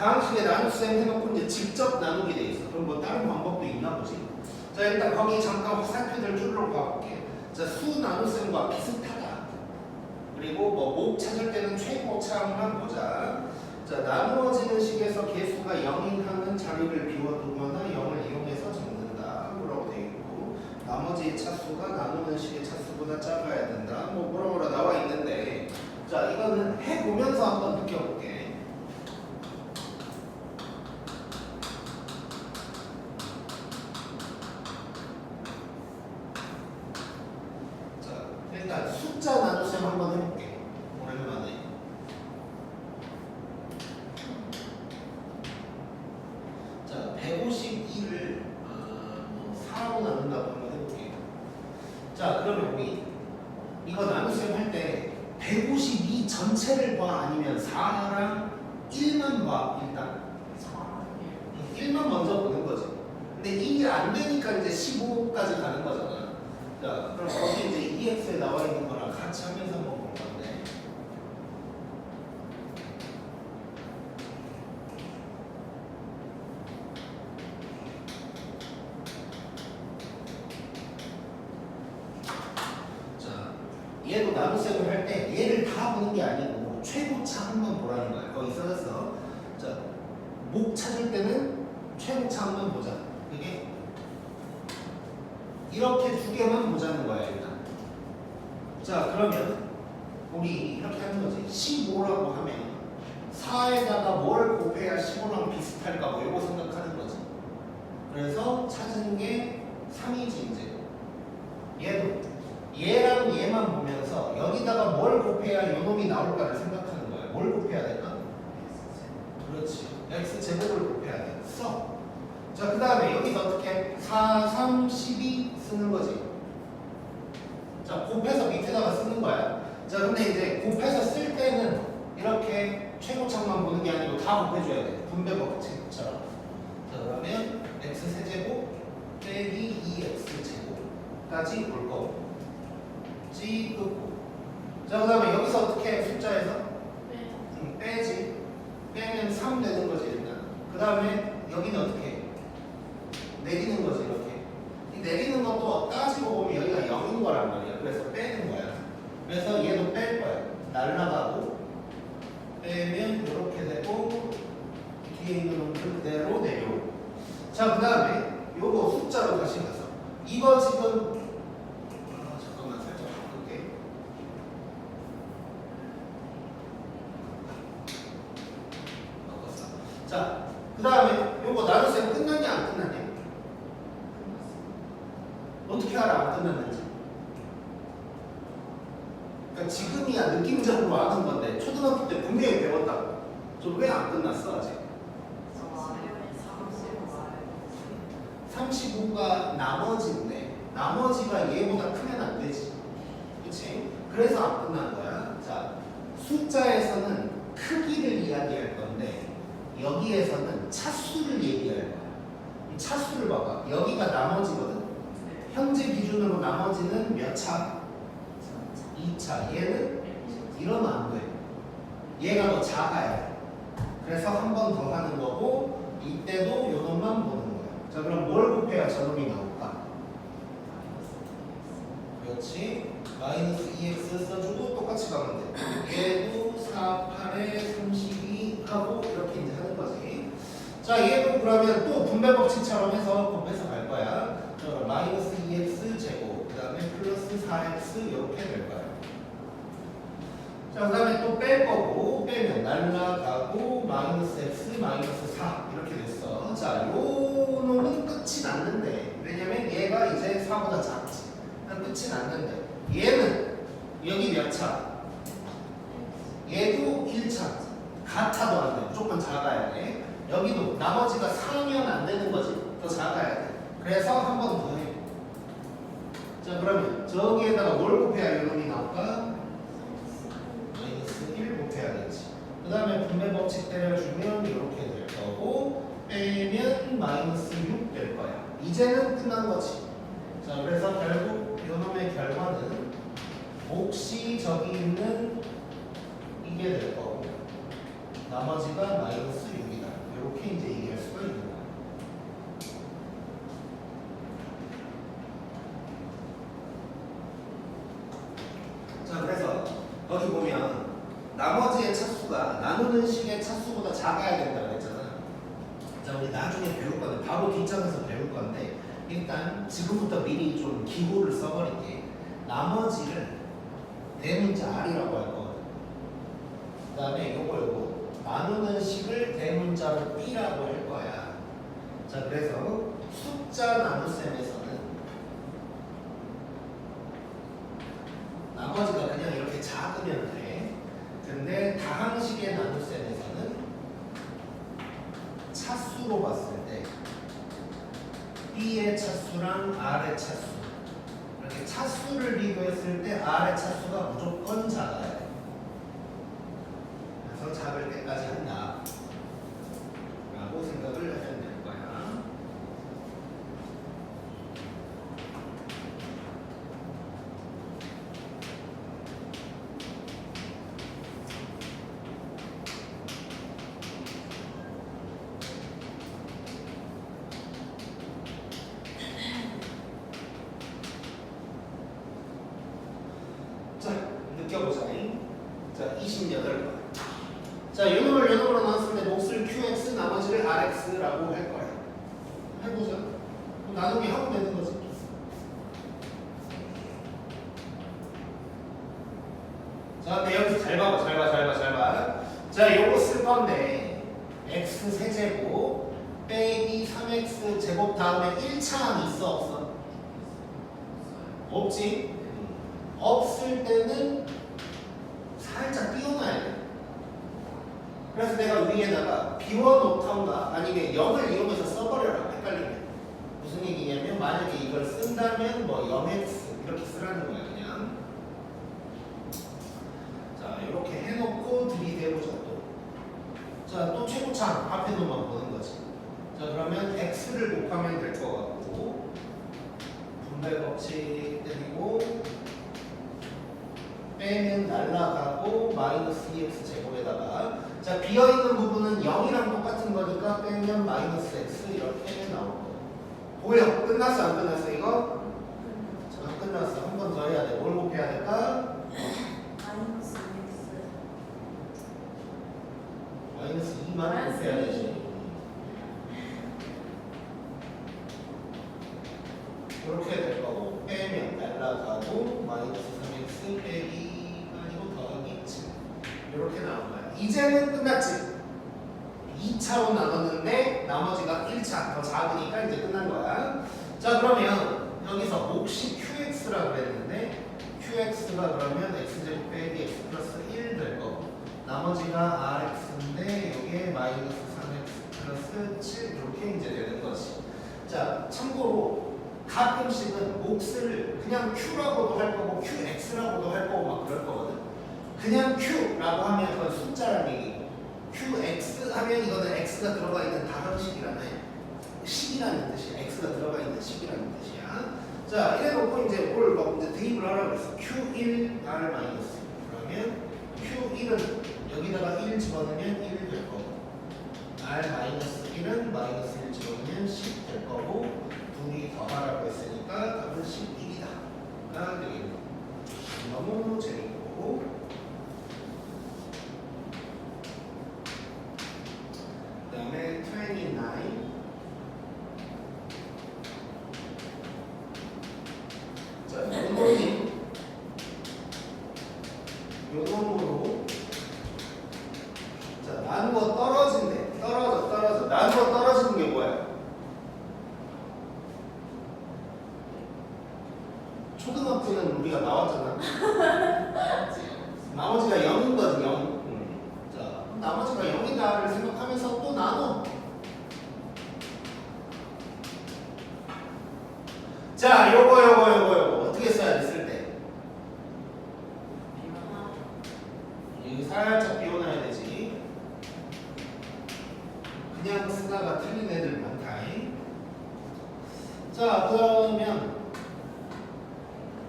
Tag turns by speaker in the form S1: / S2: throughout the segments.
S1: 다음 시간에 나눗셈 해놓고 이제 직접 나누게 돼 있어. 그럼 뭐 다른 방법도 있나 보지. 자 일단 거기 잠깐 화살표들 줄로 가볼게. 자 수 나눗셈과 비슷하다. 그리고 뭐 목 찾을 때는 최고차만 보자. 자 나누어지는 식에서 개수가 0인 항은 자리를 비워두거나 0을 이용해서 적는다. 뭐라고 돼 있고 나머지 차수가 나누는 식의 차수보다 작아야 된다. 뭐 뭐라 뭐라 나와 있는데 자 이거는 해 보면서 한번 느껴볼게. 자 일단 숫자 나눗셈 한번 해볼게. 오랜만에. 자 152를 어, 뭐 4로 나눈다고 한번 해볼게요. 자 그러면 우리 이거 나눗셈 할 때 152 전체를 봐 아니면 4랑 1만 봐 일단 1만 먼저 보는 거지 근데 이게 안 되니까 이제 15까지 가는 거잖아 자 그럼 거기 이제 EX에 나와 있는 거랑 같이 하면서 한번 볼 건데 자, 얘도 나눗셈을 할 때 얘를 다 보는 게 아니고 최고차 한 번 보라는 거야. 거기 써졌어. 자, 목 찾을 때는 최고차 한 번 보자. 그게 이렇게 두 개만 보자는 일단. 자, 그러면 우리 이렇게 하는 거지. 15라고 하면 4에다가 뭘 곱해야 15랑 비슷할까 뭐 이거 생각하는 거지. 그래서 찾은 게 3이지 이제. 얘도 얘랑 얘만 보면서 여기다가 뭘 곱해야 요놈이 나올까를 생각하는 거야. 뭘 곱해야 될까? 그렇지. x 제곱을 곱해야 돼. 써. 자, 그 다음에 여기서 어떻게? 4, 3, 12 쓰는 거지. 자, 곱해서 밑에다가 쓰는 거야. 자, 근데 이제 곱해서 쓸 때는 이렇게 최고창만 보는 게 아니고 다 곱해줘야 돼. 분배 법칙처럼. 자, 그러면 x 세제곱 빼기 2x 제곱까지 올 거고. 찌끄고. 자, 그 다음에 여기서 어떻게 해? 숫자에서? 음, 빼지. 빼면 3 되는 거지, 일단. 그 다음에 여기는 어떻게 해? 내리는 거지, 이렇게. 이 내리는 것도 따지고 보면 여기가 0인 거란 말이야. 그래서 빼는 거야. 그래서 얘도 뺄 거야. 날라가고, 빼면 이렇게 되고, 뒤에 있는 놈들 그대로 내려오고. 자, 그 다음에 요거 숫자로 다시 가서. 이거 지금 아, 잠깐만 살짝 바꿀게. 바꿨어. 자, 그 다음에 요거 나눗셈 끝났냐 안 끝났냐? 어떻게 알아 안 끝났는지? 그러니까 지금이야 느낌적으로 아는 건데 초등학교 때 분명히 배웠다고. 저 왜 안 끝났어 아직? 35가 나머지인데 나머지가 얘보다 크면 안 되지. 그치? 그래서 안 끝난 거야. 자, 숫자에서는 크기를 이야기할 건데 여기에서는 차수를 얘기할 거야. 이 차수를 봐봐. 여기가 나머지거든. 현재 기준으로 나머지는 몇 차? 2차. 얘는 이러면 안 돼. 얘가 더 작아야 돼. 그래서 한 번 더 하는 거고 이때도 요 놈만 보는 거야. 자 그럼 뭘 곱해야 저놈이 나올까? 그렇지. 마이너스 2x 써주고 똑같이 가면 돼. 얘도 4, 8에 32 하고 이렇게. 자 얘도 그러면 또 분배 법칙처럼 해서 곱해서 갈 거야. 자, 마이너스 2x 제곱 그 다음에 플러스 4x 이렇게 될 거야. 자, 그 다음에 또 뺄 거고, 빼면 날라가고, 마이너스 x, 마이너스 4. 이렇게 됐어. 자, 요 놈은 끝이 났는데, 왜냐면 얘가 이제 4보다 작지. 그럼 끝이 났는데, 얘는 여기 몇 차? 얘도 1차. 같아도 안 돼. 무조건 작아야 돼. 여기도 나머지가 4면 안 되는 거지. 더 작아야 돼. 그래서 한 번 더 해. 자, 그러면 저기에다가 뭘 곱해야 이 놈이 나올까? 마이너스 1 곱해야겠지. 그 다음에 분배 법칙 때려주면 이렇게 될 거고 빼면 마이너스 6 될 거야. 이제는 끝난 거지. 자 그래서 결국 요놈의 결과는 몫이 저기 있는 이게 될 거고 나머지가 마이너스 6 이렇게 이제 얘기할 수가 있는 거야. 자, 그래서 거기 보면 나머지의 차수가 나누는 식의 차수보다 작아야 된다고 했잖아. 자, 우리 나중에 배울 건데 바로 뒷장에서 배울 건데 일단 지금부터 미리 좀 기호를 써버릴게. 나머지를 대문자 R이라고 할 거거든. 그 다음에 요거 요거 나누는 식을 대문자로 B라고 할 거야. 자, 그래서 숫자 나눗셈에서는 나머지가 그냥 이렇게 작으면 돼. 근데 다항식의 나눗셈에서는 차수로 봤을 때 B의 차수랑 R의 차수 이렇게 차수를 비교했을 때 R의 차수가 무조건 작아야 돼. 작을 때까지 한다. 라고 생각을 하면 될 거야. 자, 느껴보자. 자, 28번. 자, 요놈을 요놈으로 나눴을 때 몫을 QX 나머지를 RX라고 할 거야. 그럼 나누기 하면 되는 거지. 자, 근데 여기서 잘 봐봐, 잘 봐, 잘 봐, 잘 봐. 자, 요거 쓸 건데 x 세제곱 빼기 3x 제곱 다음에 1차항 있어 없어? 없지? 없을 때는 살짝 띄워놔야 돼. 그래서 내가 위에다가 비워놓던가 아니면 0을 이용해서 써버려라. 헷갈리면. 무슨 얘기냐면 만약에 이걸 쓴다면 뭐 0x 이렇게 쓰라는 거야 그냥. 자 이렇게 해놓고 들이대보자 또. 자또 최고창 앞에 놈만 보는 거지. 자 그러면 x를 곱하면 될 것 같고 분배 법칙 때리고 빼면 날라가고 마이너스 2x 제곱에다가 자 비어있는 0이랑 똑같은 거니까 빼면 마이너스 x 이렇게 거야 보여? 끝났어 안 끝났어 이거? 안 끝났어. 한 번 더 해야 돼뭘 곱해야 될까?
S2: 마이너스 x.
S1: 마이너스 2만 곱해야 되지. 이렇게 될 거고 빼면 날라가고 마이너스 3x 빼기가 아니고 더하기 7 이렇게 나온 거야. 이제는 끝났지 2차로 나눴는데 나머지가 1차 더 작으니까 이제 끝난 거야. 자 그러면 여기서 몫이 qx라 그랬는데 qx가 그러면 x제곱 빼기 x 플러스 1 될 거고 나머지가 rx인데 여기에 마이너스 3x 플러스 7 이렇게 이제 되는 거지. 자 참고로 가끔씩은 몫을 그냥 q라고도 할 거고 qx라고도 할 거고 막 그럴 거거든. 그냥 q라고 하면 그건 숫자라는 얘기고 qx 하면 이거는 x가 들어가 있는 다항식이라는 식이라는 뜻이야. X가 들어가 있는 식이라는 뜻이야. 자 이래 놓고 이제 뭘막 이제 대입을 하라고 했어. Q1 r 마이너스. 그러면 q1은 여기다가 1 집어넣으면 1 될 거고 r 마이너스 1은 마이너스 1 집어넣으면 10 될 거고 둘이 더하라고 했으니까 답은 11이다. 가 되겠네. 너무 재밌고 그 다음에 29 자, 요 놈이 요 놈으로 자, 나누어 떨어진대. 떨어져, 떨어져. 나누어 떨어지는 게 뭐야? 초등학교는 우리가 나왔잖아. 나머지가 0인 거지, 0. 자, 나머지가 0이다를 생각하면서 또 나눠. 자, 요거, 요거, 요거, 요거. 어떻게 써야 돼, 쓸 때? 이거 살짝 비워놔야 되지. 그냥 쓰다가 틀린 애들 많다. 자, 그러면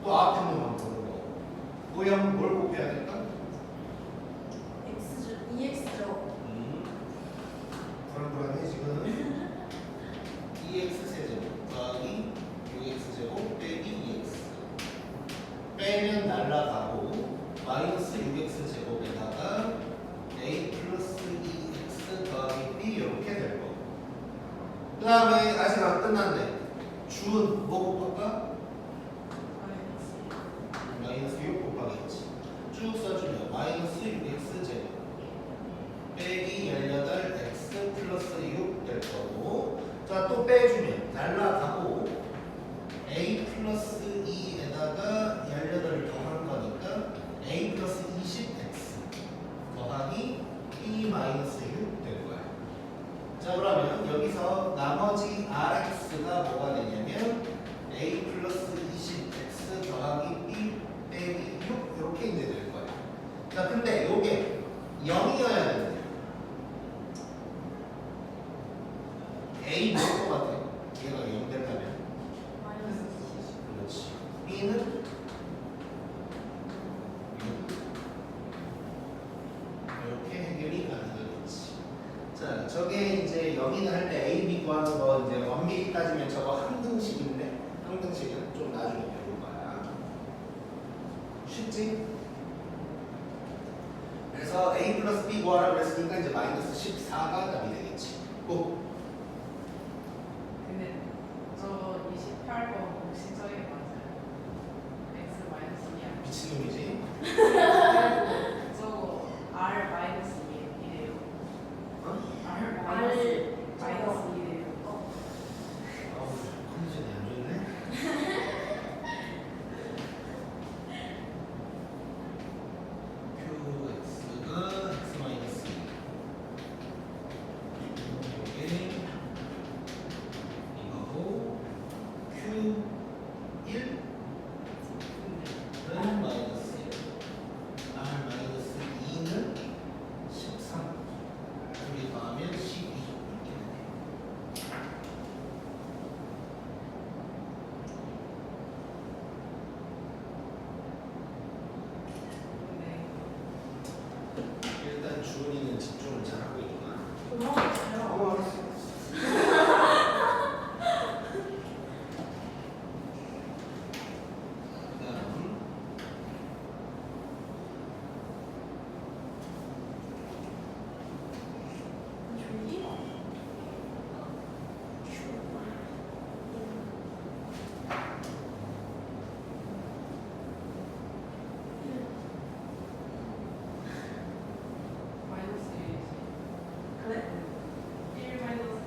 S1: 또 앞에 놈만 보는 거. 오염 뭘 곱해야 될까?
S2: x 주 2x 죠
S1: 음. 불안불안해지. 날라가고 마이너스 6x 제곱에다가 a 플러스 2x 더하기 b 이렇게 될 거고 그 다음에 아직 안 끝났네 준 뭐 곱할까? 마이너스 6 곱하기지 쭉 써주면 마이너스 6x 제곱 빼기 18x 플러스 6 될 거고 자 또 빼주면 날라가고 a 플러스 2에다가 18을 더한 거니까 a 플러스 20x 더하기 b 마이너스 6 될 거야 자 그러면 여기서 나머지 rx가 뭐가 되냐면 a 플러스 20x 더하기 b 빼기 6 이렇게 이제 될 거야 자 근데 요게 0이어야 되는데 a 뭐일 것 같아? 얘가 0 되려면 그렇지 b는 이렇게 해결이 가능하겠지 자 저게 이제 0인 할때 a, b 구하는 거 이제 엄밀히 따지면 저거 항등식인데 항등식은 좀 나중에 배울 거야 쉽지? 그래서 a 플러스 b 구하라고 했으니까 이제 마이너스 14가 답이 되겠지 꼭
S3: 근데 저 28번 공식 저게 맞아요. x 마이너스 2
S1: 미친놈이지
S3: 저거 r 마이너스 2이래요.
S1: 어?
S3: r
S2: R
S3: 마이너스 마이너스 2래요.
S1: 아우 컨디션이 안 좋네 QX가 X 마이너스 이게 이거고 Q1 은 마이너스 1 R 마이너스 2는 13 둘이 더하면 12 이렇게 되네
S3: 근데
S1: 일단 주은이는 집중을 잘하고 있구나
S2: 고마워요.
S1: 어, 알았어. 그다음
S2: 줄기?
S3: 마이너스 1이지.
S2: 그래?
S3: 1 마이너스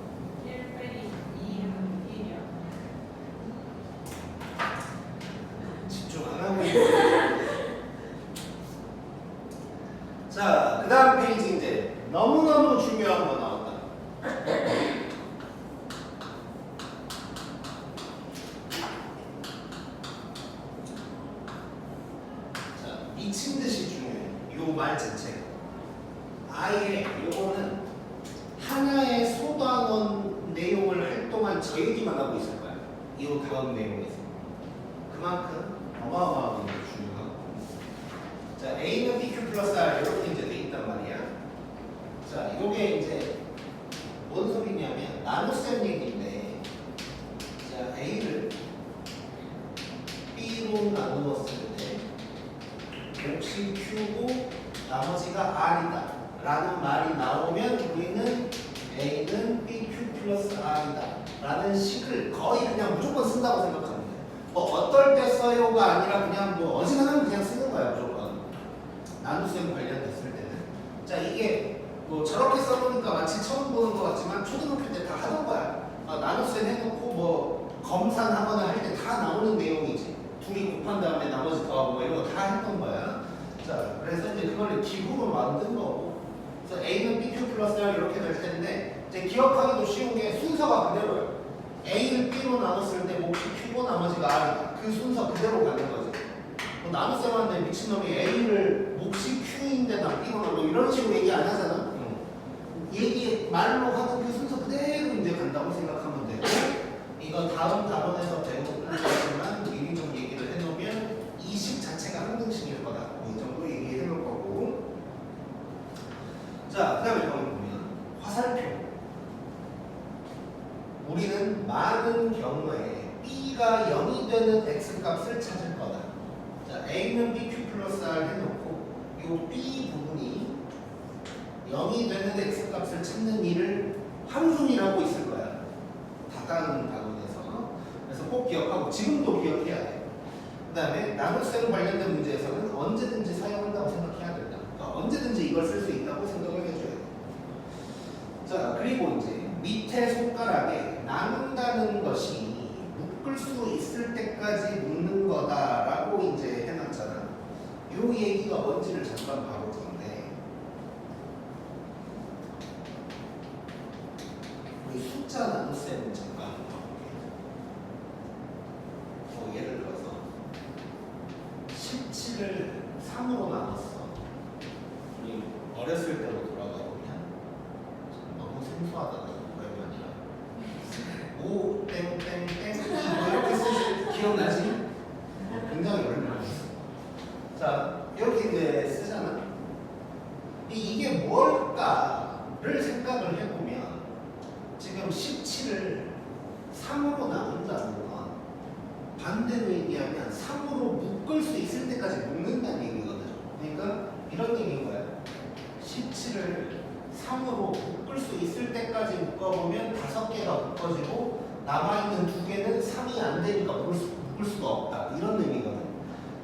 S3: 1 빼기 2는 1이야.
S1: 집중 안 하고 있네. 자, 그 다음 페이지 이제 너무너무 중요한 거 나왔다. 자, 미친 듯이 중요해. 요 말 자체가. 아예 요거는 하나의 소단원 내용을 할 동안 저 얘기만 하고 있을 거야. 이 다음 내용에서. 그만큼 어마어마하게 중요하고. 자, A는 BQ 플러스 R 이렇게 이제 돼 있단 말이야. 자, 이게 이제 뭔 소리냐면 나눗셈 얘기인데, 자, A를 B로 나누었을 때 몫이 Q고 나머지가 R이다. 라는 말이 나오면 우리는 A는 BQ 플러스 R이다. 라는 식을 거의 그냥 무조건 쓴다고 돼. 뭐 어떨 때 써요가 아니라 그냥 뭐 어지간하면 그냥 쓰는 무조건. 나눗셈 관련됐을 때는. 자 이게 뭐 저렇게 써보니까 마치 처음 보는 것 같지만 초등학교 때 다 하던 거야. 아, 나눗셈 해놓고 뭐 검산하거나 할 때 다 나오는 내용이지. 둘이 곱한 다음에 나머지 더하고 뭐 이런 거 다 했던 거야. 자 그래서 이제 그걸 기구로 만든 거고. 그래서 A는 BQ 플러스 R 이렇게 될 텐데 이제 기억하기도 쉬운 게 순서가 그대로예요. A를 B로 나눴을 때 몫이 Q고 나머지가 R이다. 그 순서 그대로 가는 거지. 뭐 나눗셈한테 미친놈이 A를 몫이 Q인데 나 B로 나눠 이런 식으로 얘기 안 하잖아. 얘기 말로 하는 그 순서 그대로 이제 간다고 생각하면 되고 이건 다음 단원에서 배울 거지만 미리 좀 얘기를 해놓으면 이 식 자체가 항등식일 거다. 뭐이 정도 얘기해 놓을 거고 자, 그 다음에 여기 보면 화살표 우리는 많은 경우에 b가 0이 되는 x 값을 찾을 거다. 자, A는 BQ 플러스 R 해놓고 이 B 부분이 0이 되는 X 값을 찾는 일을 하고 있을 거야. 다가는 단원에서. 그래서 꼭 기억하고 지금도 기억해야 돼. 그 다음에 나눗셈 관련된 문제에서는 언제든지 사용한다고 생각해야 된다. 그러니까 언제든지 이걸 쓸 수 있다고 생각을 해줘야 돼. 자, 그리고 이제 밑에 손가락에 나눈다는 것이 묶을 수 있을 때까지 묶는 거다라고 이제. 요 얘기가 뭔지를 잠깐 봐볼 건데. 우리 숫자 나눗셈을 잠깐. 뭐 예를 들어서 17을 3으로 나눴어. 우리 어렸을 때로 돌아가 보면 너무 생소하다 오랜만이야. 오 땡땡땡 뭐 이렇게 쓰지 기억나지? 어, 굉장히 오랜만이었어. 자 이렇게 이제 쓰잖아. 이- 이게 뭘까를 생각을 해보면 지금 17을 3으로 나눈다는 건 반대로 얘기하면 3으로 묶을 수 있을 때까지 묶는다는 얘기거든. 그러니까 이런 얘기인 거야. 17을 3으로 묶을 수 있을 때까지 묶어보면 다섯 개가 묶어지고 남아있는 두 개는 3이 안 되니까 묶을, 수가 없다. 이런 의미거든.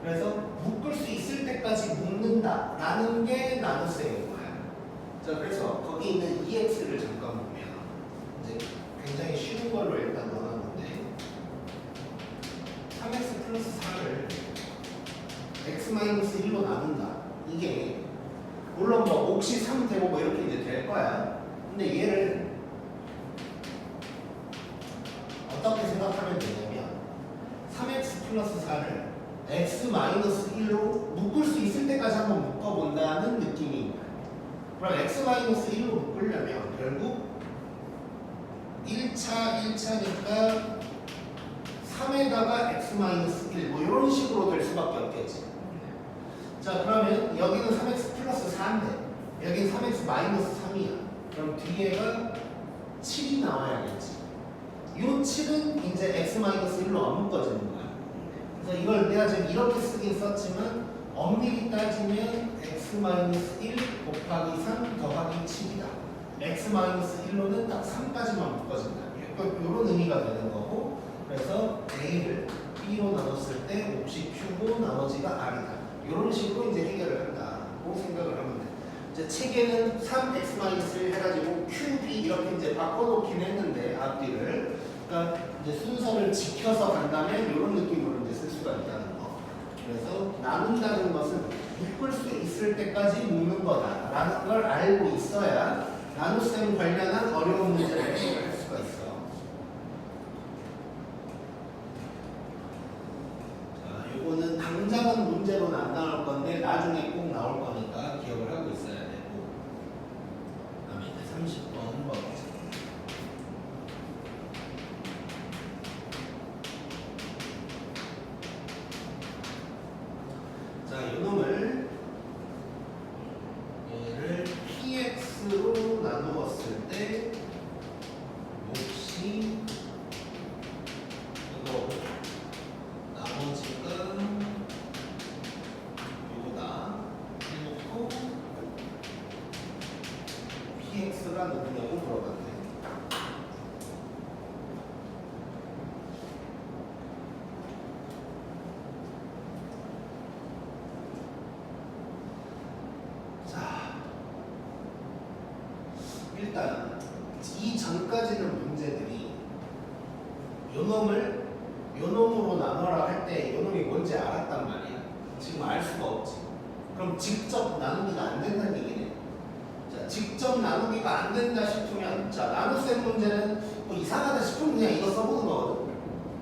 S1: 그래서 묶을 수 있을 때까지 묶는다 라는 게 나눗셈인 거야. 자, 그래서 거기 있는 EX를 잠깐 보면 이제 굉장히 쉬운 걸로 일단 넣어놨는데 3x 플러스 4를 x-1로 나눈다. 이게 물론 뭐 몫이 3 되고 뭐 이렇게 이제 될 거야. 근데 얘를 어떻게 생각하면 되냐면 3x 플러스 4를 x-1로 묶을 수 있을 때까지 한번 묶어본다는 거야. 그럼 x-1로 묶으려면 결국 1차 1차니까 3에다가 x-1 뭐 이런 식으로 될 수밖에 없겠지. 자 그러면 여기는 3x 플러스 4인데 여기는 3x 마이너스 3이야. 그럼 뒤에가 7이 나와야겠지. 이 7은 이제 x 마이너스 1로 안 묶어지는 거야. 그래서 이걸 내가 지금 이렇게 쓰긴 썼지만 엄밀히 따지면 x 마이너스 1 곱하기 3 더하기 7이다. x 마이너스 1로는 딱 3까지만 묶어진다. 이런 의미가 되는 거고 그래서 a를 b로 나눴을 때 몫이 q고 나머지가 r이다. 이런 식으로 이제 해결을 한다고 생각을 하면 돼. 이제 책에는 3x-1 해가지고 qb 이렇게 이제 바꿔놓긴 했는데 앞뒤를 그러니까 이제 순서를 지켜서 간다면 이런 느낌으로 이제 쓸 수가 있다는 거. 그래서 나눈다는 것은 묶을 수 있을 때까지 묶는 거다라는 걸 알고 있어야 나눗셈 관련한 어려운 문제를 해결할 수가 있어. 자, 요거는 당장은 문제로는 안 나올 건데 나중에 꼭 나올 거니까 기억을 하고 있어야 되고. 그다음에 이제 30번 봐보자. 자, 요 놈을 얘를 나누었을 때 몫이 이거 나머지가 요거다 해놓고 px가 누구냐고 물어봤네 자 일단 이 전까지는 문제들이 요 놈을 요 놈으로 나눠라 할 때 요 놈이 뭔지 알았단 말이야. 지금 알 수가 없지. 그럼 직접 나누기가 안 된다는 얘기네. 자, 직접 나누기가 안 된다 싶으면 자, 나눗셈 문제는 뭐 이상하다 싶으면 그냥 이거 써보는 거거든.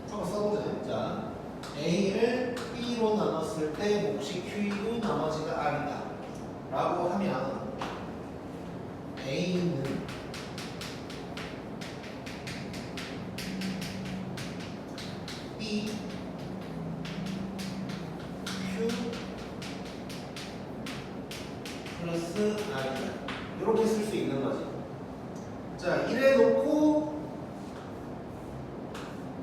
S1: 한번 써보자. 자, A를 B로 나눴을 때 몫이 Q이고 나머지가 R이다. 라고 하면 A는 B Q 플러스 R이다. 이렇게 쓸 수 있는 거지. 자, 이래 놓고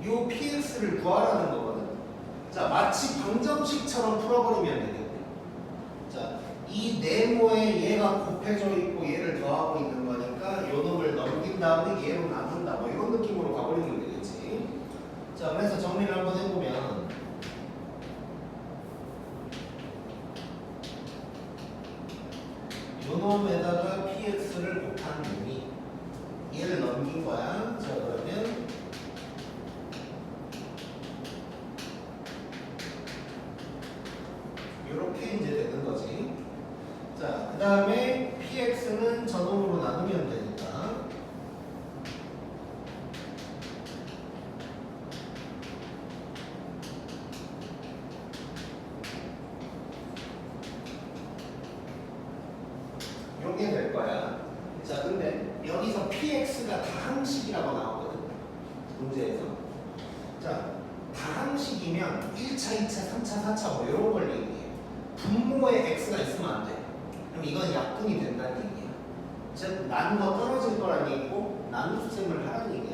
S1: 요 PX를 구하라는 거거든. 자, 마치 방정식처럼 풀어버리면 되겠네. 자, 이 네모에 얘가 곱해져 있고 얘를 더하고 있는 거니까 요 놈을 넘긴 다음에 얘로 나눈다. 뭐 이런 느낌으로 가버리면 되겠지. 자, 그래서 정리를 한번 해보면 요 놈에다가 px를 곱한 놈이 얘를 넘긴 거야. 자, 그러면 이렇게 이제 되는 거지. 자, 그 다음에 px는 저놈으로 나누면 되니까. 이렇게 될 거야. 자, 근데 여기서 px가 다항식이라고 나오거든. 문제에서. 자, 다항식이면 1차, 2차, 3차, 4차 뭐 이런 걸 얘기해. 분모에 x가 있으면 안 돼. 그럼 이건 약분이 된다는 얘기야. 즉, 나누어 떨어질 거란 얘기고, 나눗셈을 하라는 얘기